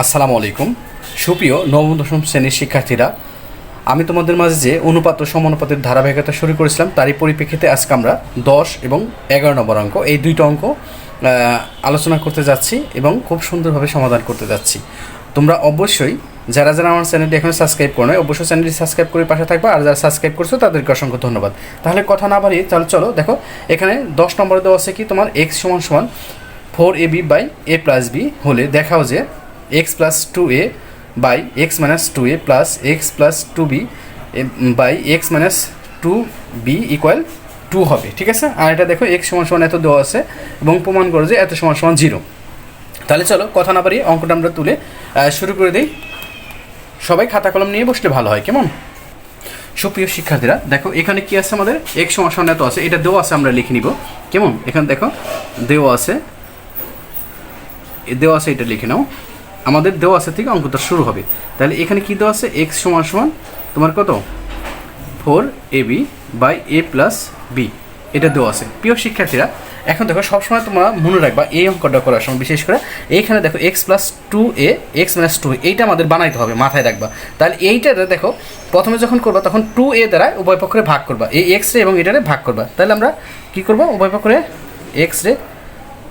আসসালামু আলাইকুম। সুপ্রিয় নবম, দশম শ্রেণির শিক্ষার্থীরা, আমি তোমাদের মাঝে যে অনুপাত ও সমানুপাতের ধারাবাহিকতা শুরু করেছিলাম, তারই পরিপ্রেক্ষিতে আজকে আমরা দশ এবং এগারো নম্বর অঙ্ক, এই দুইটা অঙ্ক আলোচনা করতে যাচ্ছি এবং খুব সুন্দরভাবে সমাধান করতে যাচ্ছি। তোমরা অবশ্যই, যারা যারা আমার চ্যানেলটি এখনও সাবস্ক্রাইব করো অবশ্যই চ্যানেলটি সাবস্ক্রাইব করে পাশে থাকবে, আর যারা সাবস্ক্রাইব করছ, তাদেরকে অসংখ্য ধন্যবাদ। তাহলে কথা না বাড়িয়ে, তাহলে চলো, দেখো, এখানে দশ নম্বরে দেওয়া আছে কি, তোমার এক্স সমান সমান four a b by a plus b হলে দেখাও যে x plus two a by x minus two a plus x plus two b by x minus two b equal to হবে, ঠিক আছে? আর এটা দেখো এক্স সমান সমান এত দেওয়া আছে এবং প্রমাণ করো যে এত সমান সমান জিরো তাহলে চলো, কথা না পারি অঙ্কটা আমরা তুলে শুরু করে দিই। সবাই খাতা কলম নিয়ে বসলে ভালো হয়, কেমন? সুপ্রিয় শিক্ষার্থীরা, দেখো, এখানে কি আছে আমাদের? এক সমান এত আছে, এটা দেওয়া আছে, আমরা লিখে নিব। কেমন? এখানে দেখো, দেওয়া আছে দেওয়া আছে, এটা লিখে নাও। আমাদের দেওয়া আছে থেকে অঙ্কটা শুরু হবে। তাহলে এখানে কী দেওয়া আছে? এক্স সমান সমান তোমার কত? Four a b by a plus b এটা দেওয়া আছে। প্রিয় শিক্ষার্থীরা, এখন দেখো সবসময় তোমরা মনে রাখবা এই অঙ্কটা করার সময়, বিশেষ করে এইখানে দেখো x plus two a x minus two এইটা আমাদের বানাইতে হবে, মাথায় রাখবা। তাহলে এইটা দেখো, প্রথমে যখন করবা তখন টু এ দ্বারা উভয় পক্ষে ভাগ করবা। এই এক্স রে এবং এটারে ভাগ করবা। তাহলে আমরা কি করব? উভয় পক্ষে এক্স রে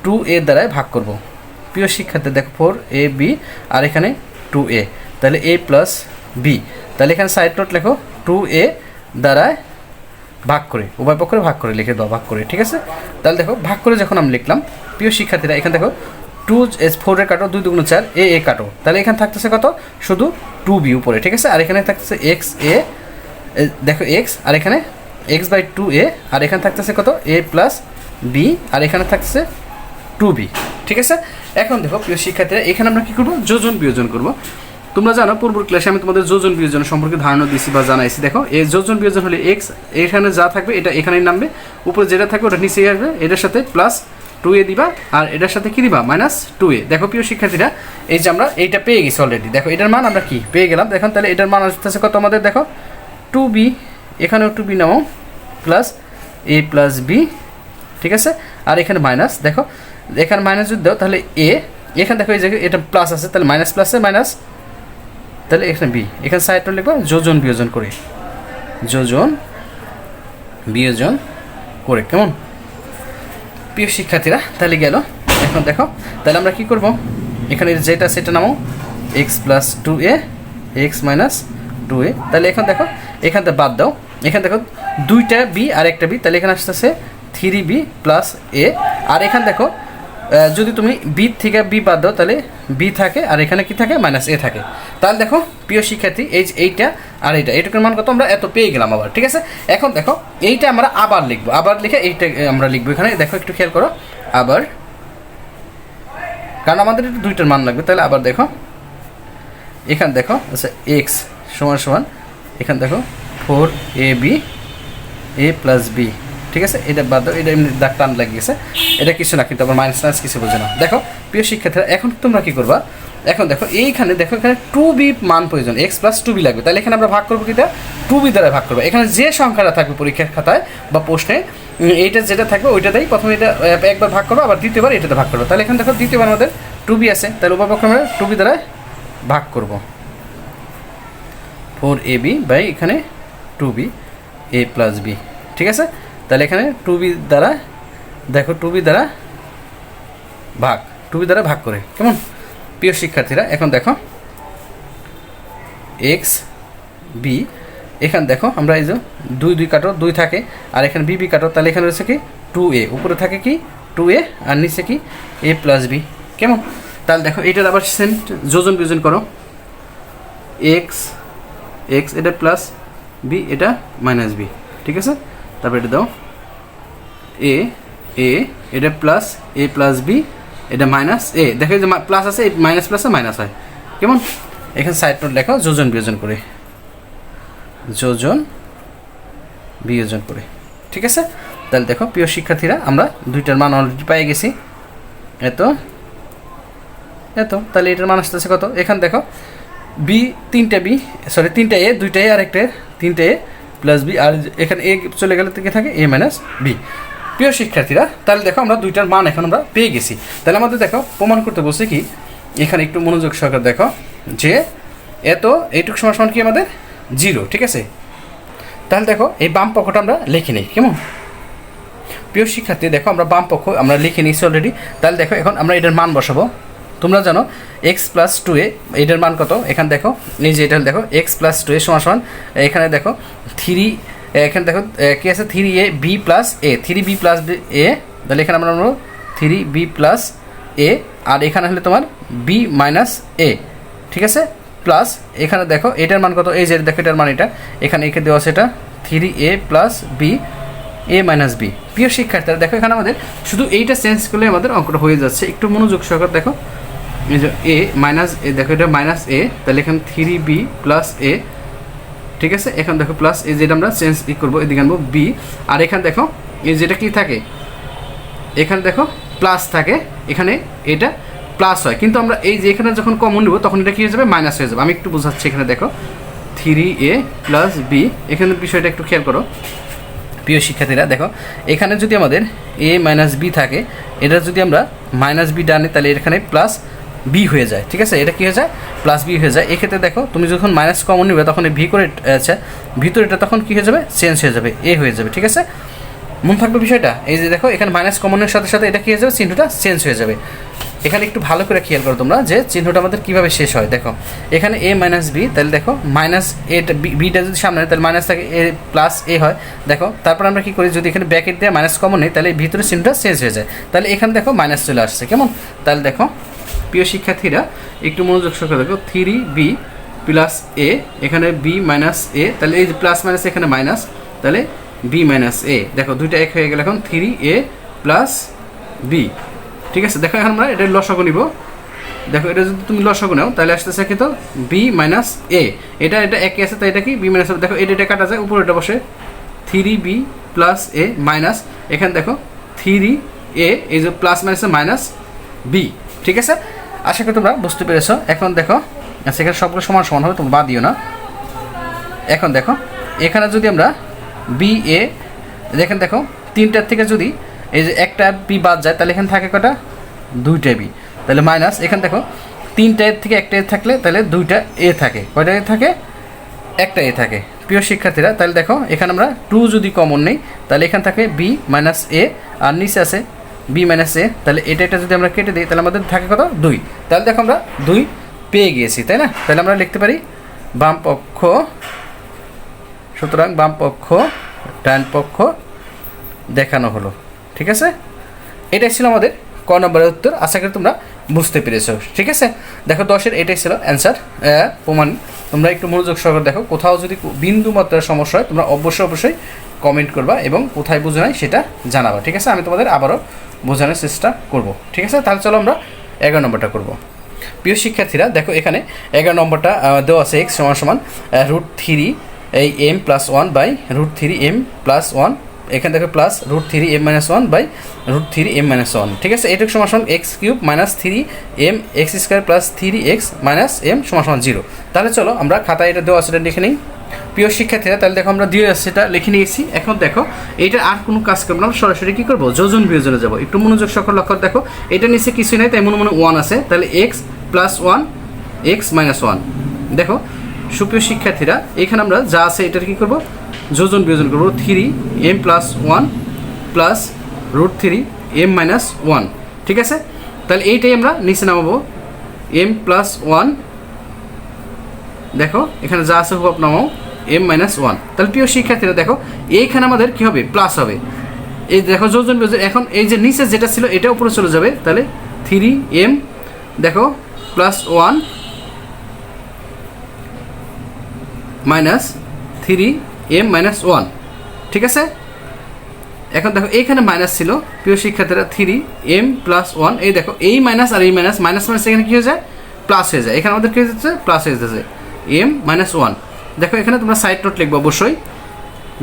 টু এ দ্বারায় ভাগ করব। প্রিয় শিক্ষার্থী, দেখো ফোর এ বি আর এখানে টু এ তাহলে এ প্লাস বি তাহলে এখানে সাইড নোট লেখো টু এ দ্বারায় ভাগ করে, উভয় পক্ষে ভাগ করে লিখে দাও, ভাগ করে, ঠিক আছে? তাহলে দেখো, ভাগ করে যখন আমি লিখলাম, প্রিয় শিক্ষার্থীরা, এখানে দেখো টু এস ফোরের কাটো, দুই দুগুণ চার এ এ কাটো। তাহলে এখানে থাকতেছে কত? শুধু টু বি উপরে, ঠিক আছে? আর এখানে থাকতেছে এক্স এ, দেখো এক্স আর এখানে এক্স বাই টু এ আর এখানে থাকতেছে কত? এ প্লাস বি আর এখানে থাকতেছে টু বি, ঠিক আছে? এখন দেখো, প্রিয় শিক্ষার্থীরা, এখানে আমরা কী করব? যোজন বিয়োজন করব। তোমরা জানো পূর্ব ক্লাসে আমি তোমাদের যোজন বিয়োজন সম্পর্কে ধারণা দিয়েছি বা জানাইছি। দেখো, এই যোজন বিয়োজন হলে এক্স এখানে যা থাকবে, এটা এখানেই নামবে। উপরে যেটা থাকবে, ওটা নিচে আসবে। এটার সাথে প্লাস টু এ দিবা, আর এটার সাথে কি দিবা? Minus two a. দেখো, প্রিয় শিক্ষার্থীরা, এই যে আমরা এইটা পেয়ে গেছি অলরেডি দেখো, এটার মান আমরা কি? পেয়ে গেলাম। দেখুন তাহলে এটার মান আসতেছে কত আমাদের? দেখো টু বি এখানেও টু বি নাও প্লাস এ প্লাস বি ঠিক আছে? আর এখানে মাইনাস দেখো এখানে মাইনাস যদি দাও, তাহলে এ এখানে দেখো এই জায়গায় এটা প্লাস আছে, তাহলে মাইনাস প্লাসে মাইনাস তাহলে এখানে বি এখানে সাইডটা লিখব যোজন বিয়োজন করে, যোজন বিয়োজন করে, কেমন? প্রিয় শিক্ষার্থীরা, তাহলে গেল, এখন দেখো, তাহলে আমরা কি করব? এখানে যেটা সেটা নামো x plus two a x minus two a তাহলে এখন দেখো, এখান থেকে বাদ দাও, এখানে দেখো দুইটা বি আর একটা বি তাহলে এখানে আসতেছে থ্রি বি প্লাস এ আর এখানে দেখো যদি তুমি বি থেকে বি বাদ দাও, তাহলে বি থাকে, আর এখানে কি থাকে? মাইনাস এ থাকে। তাহলে দেখো, প্রিয় শিক্ষার্থী, এই এইটা আর এইটা এইটুকুর মান কত? আমরা এত পেয়ে গেলাম আবার, ঠিক আছে? এখন দেখো, এইটা আমরা আবার লিখব। আবার লিখে এইটা আমরা লিখব এখানে। দেখো, একটু খেয়াল করো। আবার, কারণ আমাদের একটু দুইটার মান লাগবে, তাহলে আবার দেখো। এখানে দেখো আচ্ছা এক্স সমান সমান, এখানে দেখো four a b a plus b ঠিক আছে? এটা বাদ দাও, এটা এমনি দাগ টান লাগিয়েছে এটা কিছু না, কিন্তু আবার মাইনাস মাইনাস কিছু বোঝে না। দেখো, প্রিয় শিক্ষার্থীরা, এখন তোমরা কি করবা? এখন দেখো, এইখানে দেখো, এখানে টু বি মান প্রয়োজন এক্স প্লাস টু বি লাগবে। তাহলে এখানে আমরা ভাগ করব কিটা? টু বি দ্বারা ভাগ করব। এখানে যে সংখ্যাটা থাকবে পরীক্ষার খাতায় বা প্রশ্নে এইটা যেটা থাকবে ওইটাতেই প্রথমে এটা একবার ভাগ করব, আবার দ্বিতীয়বার এটাতে ভাগ করব। তাহলে এখানে দেখো, দ্বিতীয়বার আমাদের টু বি আছে। তাহলে উপাপক্ষ আমরা টু বি দ্বারা ভাগ করব। ফোর এ বি বাই এখানে two b a plus b ঠিক আছে? তাহলে এখানে টু বি দ্বারা, দেখো টু বি দ্বারা ভাগ টু বি দ্বারা ভাগ করে, কেমন? প্রিয় শিক্ষার্থীরা, এখন দেখো এক্স বি এখানে দেখো, আমরা এই যে দুই দুই কাটো, দুই থাকে, আর এখানে বি বি কাটো, তাহলে এখানে রয়েছে কি? টু এ উপরে থাকে কি? টু এ আর নিচে কি? এ প্লাস বি কেমন? তাহলে দেখো এটার আবার সেন্ট যোজন বিয়োজন করো এক্স এক্স এটা প্লাস বি এটা মাইনাস বি ঠিক আছে? তারপর এটা দাও এ এ এটা প্লাস এ প্লাস বি এটা মাইনাস এ দেখো যে প্লাস আছে মাইনাস প্লাসে মাইনাস হয়। কেমন? এখানে সাইড নোট লেখো, যোজন বিয়োজন করে। যোজন বিয়োজন করে। ঠিক আছে? তাহলে দেখো, প্রিয় শিক্ষার্থীরা, আমরা দুইটার মান অলরেডি পেয়ে গেছি। এত। এত। তাহলে এটার মান আসতেছে কত? এখানে দেখো বি তিনটা বি সরি তিনটা এ দুইটা এ আর একটা তিনটা এ প্লাস বি আর এখানে এ চলে গেলে থেকে থাকে? এ মাইনাস বি প্রিয় শিক্ষার্থীরা, তাহলে দেখো আমরা দুইটার মান এখন আমরা পেয়ে গেছি। তাহলে আমাদের দেখো প্রমাণ করতে বলছে কি, এখানে একটু মনোযোগ সহকারে দেখো যে এত, এইটুকু সমান সমান কি আমাদের? জিরো, ঠিক আছে? তাহলে দেখো এই বাম পক্ষটা আমরা লিখে নিই, কেমন? প্রিয় শিক্ষার্থী, দেখো আমরা বাম পক্ষ আমরা লিখে নিয়েছি অলরেডি তাহলে দেখো এখন আমরা এটার মান বসাবো। তোমরা জানো এক্স প্লাস টু এ এটার মান কত? এখানে দেখো যে এটা দেখো এক্স প্লাস টু এ সমান সমান, এখানে দেখো থ্রি এখানে দেখো কি আছে? Three a, b plus a. Three b plus a. তাহলে এখানে আমরা নেব থ্রি বি প্লাস এ। আর এখানে হলে তোমার বি মাইনাস এ। ঠিক আছে? প্লাস এখানে দেখো, এটার মান কত? এই যে দেখো, এটার মান এটা। এখানে এখানে দেওয়া আছে এটা। Three a plus b, a minus b. প্রিয় শিক্ষার্থীরা, দেখো এখানে আমাদের শুধু এইটা চেঞ্জ করলে আমাদের অঙ্কটা হয়ে যাচ্ছে। একটু মনোযোগ সহকারে দেখো। এই যে এ মাইনাস এ, দেখো এটা মাইনাস এ। তাহলে এখানে থ্রি বি প্লাস এ ঠিক আছে? এখানে দেখো প্লাস এই যেটা আমরা চেঞ্জ ই করব, এদিকে আনব বি আর এখানে দেখো, এই যেটা কি থাকে? এখানে দেখো প্লাস থাকে, এখানে এটা প্লাস হয়। কিন্তু আমরা এই যে এখানে যখন কমন নেব, তখন এটা কী হয়ে যাবে? মাইনাস হয়ে যাবে। আমি একটু বোঝাচ্ছি এখানে দেখো। থ্রি এ প্লাস বি এখানে বিষয়টা একটু খেয়াল করো। প্রিয় শিক্ষার্থীরা, দেখো, এখানে যদি আমাদের এ মাইনাস বি থাকে, এটা যদি আমরা মাইনাস বি ডানে তাহলে এখানে প্লাস বি হয়ে যায়, ঠিক আছে? এটা কী হয়ে যায়? প্লাস বি হয়ে যায়। এক্ষেত্রে দেখো, তুমি যখন মাইনাস কমন নেবে, তখন ভি করে আচ্ছা ভিতরে এটা তখন কী হয়ে যাবে? চেঞ্জ হয়ে যাবে এ হয়ে যাবে, ঠিক আছে? মন থাকবে বিষয়টা? এই যে দেখো, এখানে মাইনাস কমনের সাথে সাথে এটা কী হয়ে যাবে? চিহ্নটা চেঞ্জ হয়ে যাবে। এখানে একটু ভালো করে খেয়াল করো তোমরা যে চিহ্নটা আমাদের কীভাবে শেষ হয়। দেখো, এখানে এ মাইনাস বি তাহলে দেখো মাইনাস এটা বিটা যদি সামনে তাহলে মাইনাস থাকে এ প্লাস এ হয়। দেখো, তারপর আমরা কী করি? যদি এখানে ব্যাকেট দিয়ে মাইনাস কমন নেই, তাহলে ভিতরে চিহ্নটা চেঞ্জ হয়ে যায়। তাহলে এখানে দেখো মাইনাস চলে আসছে, কেমন? তাহলে দেখো প্রিয় শিক্ষার্থীরা, একটু মনোযোগ সহকারে দেখো থ্রি বি প্লাস এ এখানে বি মাইনাস এ তাহলে এই যে প্লাস মাইনাস এখানে মাইনাস তাহলে বি মাইনাস এ দেখো, দুইটা এক হয়ে গেল এখন থ্রি এ প্লাস বি ঠিক আছে? দেখো এখন আমরা এটা লসাগু নিব। দেখো, এটা যদি তুমি লসাগু নাও, তাহলে আসতেছে কি তো? বি মাইনাস এ এটা এটা একই আছে, তাই এটা কি? বি মাইনাস দেখো, এটা এটা কাটা যায় উপরে এটা বসে। Three b plus a minus এখানে দেখো থ্রি এ এই যে প্লাস মাইনাস মাইনাস বি ঠিক আছে? আশা করি তোমরা বুঝতে পেরেছ। এখন দেখো আচ্ছা এখানে সবগুলো সমান সমান হবে, তোমরা বাদ দিও না। এখন দেখো, এখানে যদি আমরা বি এ দেখেন দেখো, তিনটার থেকে যদি এই যে একটা বি বাদ যায়, তাহলে এখানে থাকে কটা? দুইটা বি তাহলে মাইনাস এখানে দেখো, তিনটা এর থেকে একটা এ থাকলে, তাহলে দুইটা এ থাকে। কয়টা এ থাকে? একটা এ থাকে। প্রিয় শিক্ষার্থীরা, তাহলে দেখো, এখানে আমরা টু যদি কমন নেই, তাহলে এখানে থাকে বি মাইনাস এ আর নিচে আছে বি মাইনাস এ তাহলে এটা এটা যদি আমরা কেটে দিই, তাহলে আমাদের থাকে কত? দুই। তাহলে দেখো আমরা দুই পেয়ে গিয়েছি, তাই না? তাহলে আমরা লিখতে পারি বাম পক্ষ, সুতরাং বাম পক্ষ, ডান পক্ষ দেখানো হলো, ঠিক আছে? এটাই ছিল আমাদের ক নম্বরের উত্তর, আশা করি তোমরা বুঝতে পেরেছ, ঠিক আছে? দেখো দশের এটাই ছিল অ্যান্সার প্রমাণ। তোমরা একটু মনোযোগ সহকারে দেখো, কোথাও যদি বিন্দু মাত্রার সমস্যা হয়, তোমরা অবশ্যই অবশ্যই কমেন্ট করবা এবং কোথায় বুঝে নাই সেটা জানাবা, ঠিক আছে? আমি তোমাদের আবারও বোঝানোর চেষ্টা করব, ঠিক আছে? তাহলে চলো আমরা এগারো নম্বরটা করব। প্রিয় শিক্ষার্থীরা, দেখো এখানে এগারো নম্বরটা দেওয়া আছে এক্স সমান সমান রুট থ্রি এই m plus one by root three m plus one এখানে দেখো plus root three m minus one by root three m minus one ঠিক আছে? এটুকু সমান সমান x cube minus three m x square plus three x minus m সমান zero তাহলে চলো আমরা খাতায় এটা দেওয়া আছে, এটা লিখে নিই। প্রিয় শিক্ষার্থীরা, তাহলে দেখো আমরা দিয়ে এটা লিখে নিয়েছি। এখন দেখো এটা আর কোনো কাজ করব না সরাসরি কী করব? যোজন বিয়োজনে যাব। একটু মনোযোগ সকল লক্ষ্য দেখো, এটা নিচে কিছুই নাই, তাই মনে মনে ওয়ান আছে। তাহলে x plus one x minus one দেখো, সুপ্রিয় শিক্ষার্থীরা, এখানে আমরা যা আছে এটার কী করব? যোজন বিয়োজন করব three m plus one plus root three m minus one ঠিক আছে? তাহলে এইটাই আমরা নিচে নামাবো এম প্লাস ওয়ান দেখো, এখানে যা আছে হুব নামাও এম মাইনাস ওয়ান তাহলে প্রিয় শিক্ষার্থীরা, দেখো, এইখানে আমাদের কী হবে? প্লাস হবে। এই দেখো যোজন এখন এই যে নিচে যেটা ছিল, এটা উপরে চলে যাবে। তাহলে থ্রি এম দেখো plus one minus three m minus one ঠিক আছে? এখন দেখো, এইখানে মাইনাস ছিল। প্রিয় শিক্ষার্থীরা থ্রি এম প্লাস ওয়ান এই দেখো, এই মাইনাস আর এই মাইনাস মাইনাস মাইনাস এখানে কী হয়ে যায়? প্লাস হয়ে যায়। এখানে আমাদের কী যাচ্ছে? প্লাস হয়ে যাচ্ছে। এম মাইনাস ওয়ান দেখো, এখানে তোমরা সাইড নোট লিখব অবশ্যই।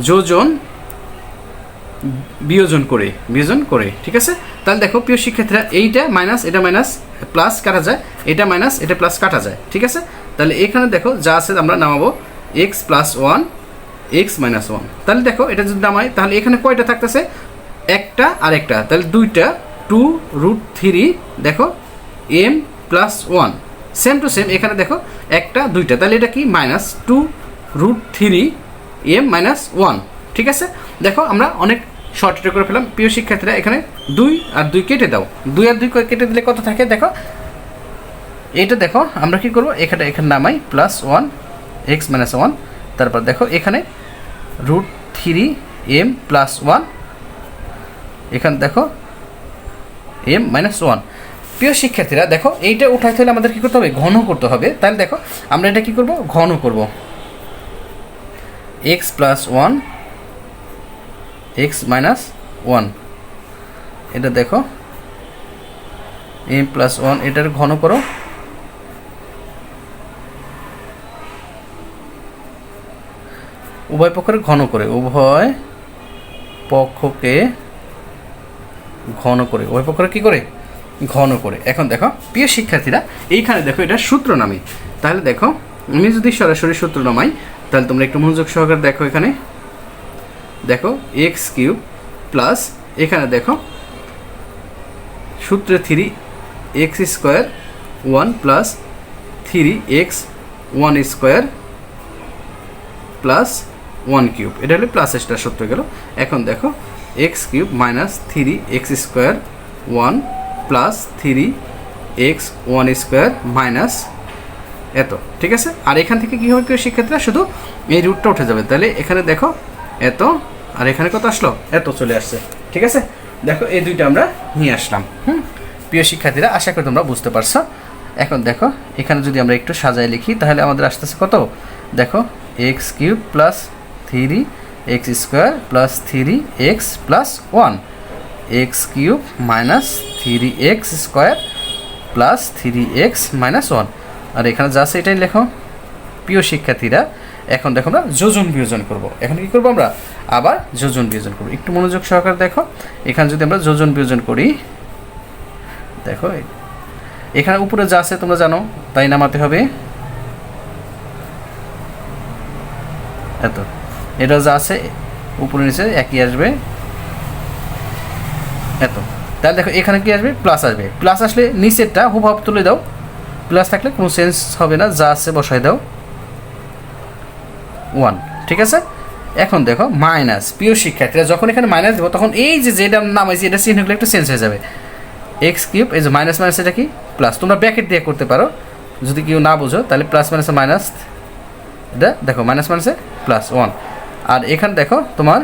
যোজন, বিয়োজন করে বিয়োজন করে, ঠিক আছে? তাহলে দেখো, প্রিয় শিক্ষার্থীরা, এইটা মাইনাস এটা মাইনাস প্লাস কাটা যায়। এটা মাইনাস এটা প্লাস কাটা যায়, ঠিক আছে? তাহলে এখানে দেখো, যা আছে আমরা নামাবো x plus one x minus one তাহলে দেখো, এটা যদি নামাই, তাহলে এখানে কয়টা থাকতেছে? একটা আর একটা। তাহলে দুইটা টু রুট থ্রি দেখো m plus one same to same এখানে দেখো, একটা, দুইটা। তাহলে এটা কি? Minus two root three m minus one ঠিক আছে? দেখো, আমরা অনেক শর্টটা করে ফেলাম প্রিয় শিক্ষার্থীরা, এখানে দুই আর দুই কেটে দাও। দুই আর দুই কেটে দিলে কত থাকে? দেখো, এটা দেখো, আমরা কি করব? এখানে এখানে নামাই plus one x minus one তারপর দেখো, এখানে root three m plus one এখানে দেখো এম মাইনাস ওয়ান প্রিয় শিক্ষার্থীরা, দেখো, এইটা উঠাইতে হলে আমাদের কী করতে হবে? ঘন করতে হবে। তাহলে দেখো, আমরা এটা কী করব? ঘন করব। X plus one x minus one এটা দেখো এম প্লাস ওয়ান এটার ঘন করো। উভয় পক্ষের ঘন করে, উভয় পক্ষকে ঘন করে। উভয় পক্ষের কি করে? ঘন করে। এখন দেখো, প্রিয় শিক্ষার্থীরা, এইখানে দেখো এটা সূত্র নামে তাহলে দেখো, আমি যদি সরাসরি সূত্র নামাই, তাহলে তোমরা একটু মনোযোগ সহকারে দেখো এখানে। দেখো এক্স কিউব প্লাস এখানে দেখো, সূত্রে three x square one plus three x one square plus one cube এটা হলে প্লাস এক্সট্রা সূত্র গেল। এখন দেখো x cube minus three x square one plus three x one square minus এত, ঠিক আছে? আর এখান থেকে কী হবে প্রিয় শিক্ষার্থীরা শুধু এই রুটটা উঠে যাবে। তাহলে এখানে দেখো এত, আর এখানে কত আসলো? এত চলে আসছে, ঠিক আছে? দেখো, এই দুইটা আমরা নিয়ে আসলাম, হুম? প্রিয় শিক্ষার্থীরা, আশা করি তোমরা বুঝতে পারছ। এখন দেখো, এখানে যদি আমরা একটু সাজায় লিখি, তাহলে আমাদের আসতেছে কত? দেখো x cube plus three x square plus three x plus one x cube minus three x square plus three x minus one আর এখানে যা আছে এটাই লেখো, প্রিয় শিক্ষার্থীরা, এখন দেখো আমরা যোজন বিয়োজন করব। এখন কি করব আমরা? আবার যোজন বিয়োজন করব। একটু মনোযোগ সহকারে দেখো, এখানে যদি আমরা যোজন বিয়োজন করি, দেখো, এখানে উপরে যা আছে তোমরা জানো, তাই নামাতে হবে। এত, এটা যা আছে, উপরে নিচে একই আসবে। এত। তাহলে দেখো, এখানে কি আসবে? প্লাস আসবে। প্লাস আসলে নিচেরটা হুবহাব তুলে দাও। প্লাস থাকলে কোনো চেঞ্জ হবে না, যা আছে বসাই দাও। ওয়ান ঠিক আছে? এখন দেখো মাইনাস প্রিয় শিক্ষার্থীরা যখন এখানে মাইনাস দেবো, তখন এই যে যেটা নামাইছি এটা চিহ্নগুলো একটু চেঞ্জ হয়ে যাবে। এক্স কিউব এই যে মাইনাস মাইনাস এটা কি? প্লাস তোমরা ব্যাকেট দিয়ে করতে পারো। যদি কেউ না বুঝো, তাহলে প্লাস মাইনাসে মাইনাস এটা দেখো মাইনাস মাইনাসে প্লাস ওয়ান আর এখানে দেখো, তোমার,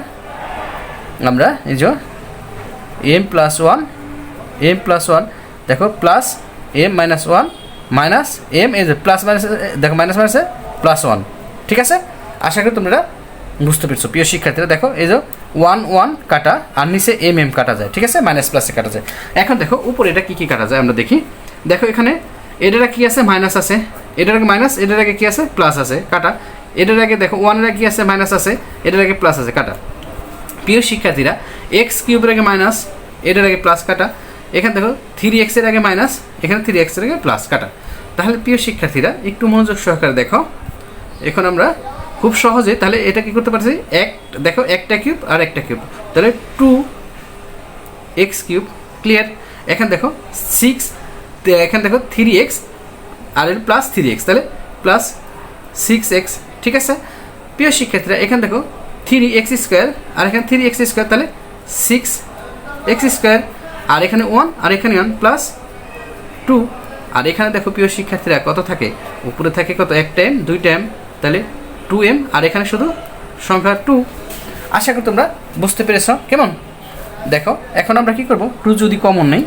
আমরা এই যে m plus one m plus one দেখো plus m minus one minus m যে প্লাস মাইনাস দেখো মাইনাস মাইনাসে প্লাস ওয়ান ঠিক আছে? আশা করি তোমরা বুঝতে পেরেছ, প্রিয় শিক্ষার্থীরা, দেখো, এই যে ওয়ান ওয়ান কাটা, আর নিচে এম এম কাটা যায়, ঠিক আছে? মাইনাস প্লাসে কাটা যায়। এখন দেখো, উপরে এটা কী কী কাটা যায়, আমরা দেখি। দেখো, এখানে এটার কি আছে? মাইনাস আছে। এটার আগে মাইনাস এটার আগে কী আছে? প্লাস আছে, কাটা। এটার আগে দেখো ওয়ানের আগে কী আছে? মাইনাস আছে। এটার আগে প্লাস আছে, কাটা। প্রিয় শিক্ষার্থীরা এক্স কিউবের আগে মাইনাস এটার আগে প্লাস কাটা। এখানে দেখো থ্রি এক্সের আগে মাইনাস এখানে থ্রি এক্সের আগে প্লাস কাটা। তাহলে প্রিয় শিক্ষার্থীরা, একটু মনোযোগ সহকারে দেখো। এখন আমরা খুব সহজে, তাহলে এটা কি করতে পারছি? এক, দেখো, একটা কিউব আর একটা কিউব তাহলে টু এক্স কিউব ক্লিয়ার এখানে দেখো সিক্স এখানে দেখো থ্রি এক্স আর এর প্লাস থ্রি এক্স তাহলে প্লাস সিক্স এক্স ঠিক আছে? প্রিয় শিক্ষার্থীরা, এখানে দেখো থ্রি এক্স স্কোয়ার আর এখানে থ্রি এক্স স্কোয়ার তাহলে সিক্স এক্স স্কোয়ার আর এখানে ওয়ান আর এখানে ওয়ান প্লাস টু আর এখানে দেখো প্রিয় শিক্ষার্থীরা কত থাকে? উপরে থাকে কত? এক টাইম দুই টাইম তাহলে টু এম আর এখানে শুধু সংখ্যা টু আশা করি তোমরা বুঝতে পেরেছ। কেমন? দেখো, এখন আমরা কি করব? টু যদি কমন নেই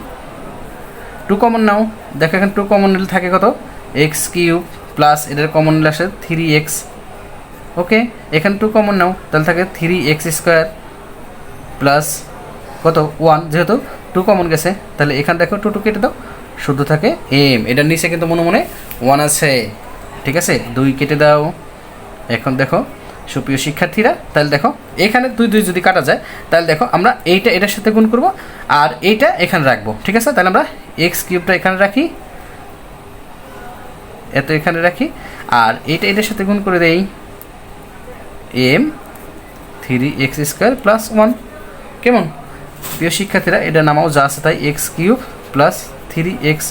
টু কমন নাও। দেখো এখানে টু কমন নিলে থাকে কত? এক্স কিউব প্লাস এটার কমন নিলে আসে থ্রি এক্স ওকে এখানে টু কমন নাও তাহলে থাকে থ্রি এক্স স্কোয়ার প্লাস কত? ওয়ান যেহেতু টু কমন গেছে, তাহলে এখানে দেখো টু টু কেটে দাও শুধু থাকে এম এটার নিচে কিন্তু মনে মনে ওয়ান আছে, ঠিক আছে? দুই কেটে দাও, এখন দেখো সুপ্রিয় শিক্ষার্থীরা, তাহলে দেখো এখানে দুই দুই যদি কাটা যায়, তাহলে দেখো আমরা এইটা, এটার সাথে গুণ করব, আর এইটা এখানে রাখব, ঠিক আছে? তাহলে আমরা এক্স কিউবটা এখানে রাখি, এত এখানে রাখি, আর এইটা এটার সাথে গুণ করে দেই m three x square plus one. কেমন? প্রিয় শিক্ষার্থীরা, এটা নামাও, যা আছে তাই x cube plus three x.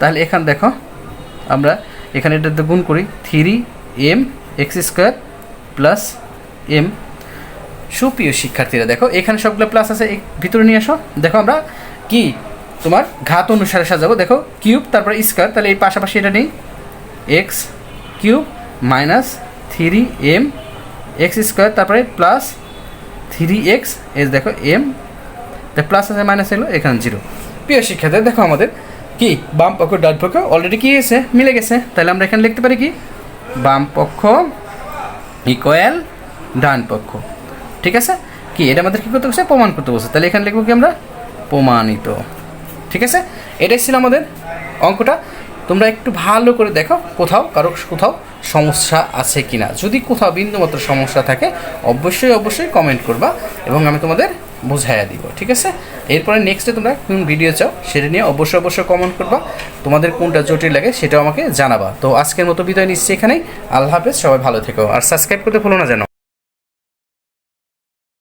তাহলে এখানে দেখো, আমরা এখানে এটাতে গুণ করি, three m x square plus m. সুপ্রিয় শিক্ষার্থীরা, দেখো, এখানে সবগুলো প্লাস আছে ভিতরে নিয়ে আসো। দেখো আমরা কি? তোমার ঘাত অনুসারে সাজাবো। দেখো, কিউব, তারপরে স্কোয়ার, তাহলে এই পাশাপাশি এটা নেই। X cube minus three m x square তারপরে প্লাস থ্রি এক্স এস দেখো এম প্লাস আছে মাইনাস এলো এখানে জিরো প্রিয় শিক্ষার্থী, দেখো আমাদের কি, বাম পক্ষ, ডান পক্ষ অলরেডি কি গেছে মিলে গেছে। তাহলে আমরা এখানে লিখতে পারি কি? বাম পক্ষ ইকুয়াল ডান পক্ষ। ঠিক আছে? কি, এটা আমাদের কী করতে বলছে প্রমাণ করতে বলছে তাহলে এখানে লিখব কি আমরা? প্রমাণিত। ঠিক আছে? এটাই ছিল আমাদের অঙ্কটা। তোমরা একটু ভালো করে দেখো কোথাও কারও কোথাও সমস্যা আছে কি না যদি কোথাও বিন্দুমাত্র সমস্যা থাকে, অবশ্যই অবশ্যই কমেন্ট করবা এবং আমি তোমাদের বুঝাইয়া দিব, ঠিক আছে? এরপরে নেক্সটে তোমরা কোন ভিডিও চাও সেটা নিয়ে অবশ্যই অবশ্যই কমেন্ট করবা। তোমাদের কোনটা জটিল লাগে সেটাও আমাকে জানাবা। তো আজকের মতো বিদায় নিচ্ছি এখানেই। আল্লাহ হাফেজ, সবাই ভালো থেকো। আর সাবস্ক্রাইব করতে ভুলো না যেন।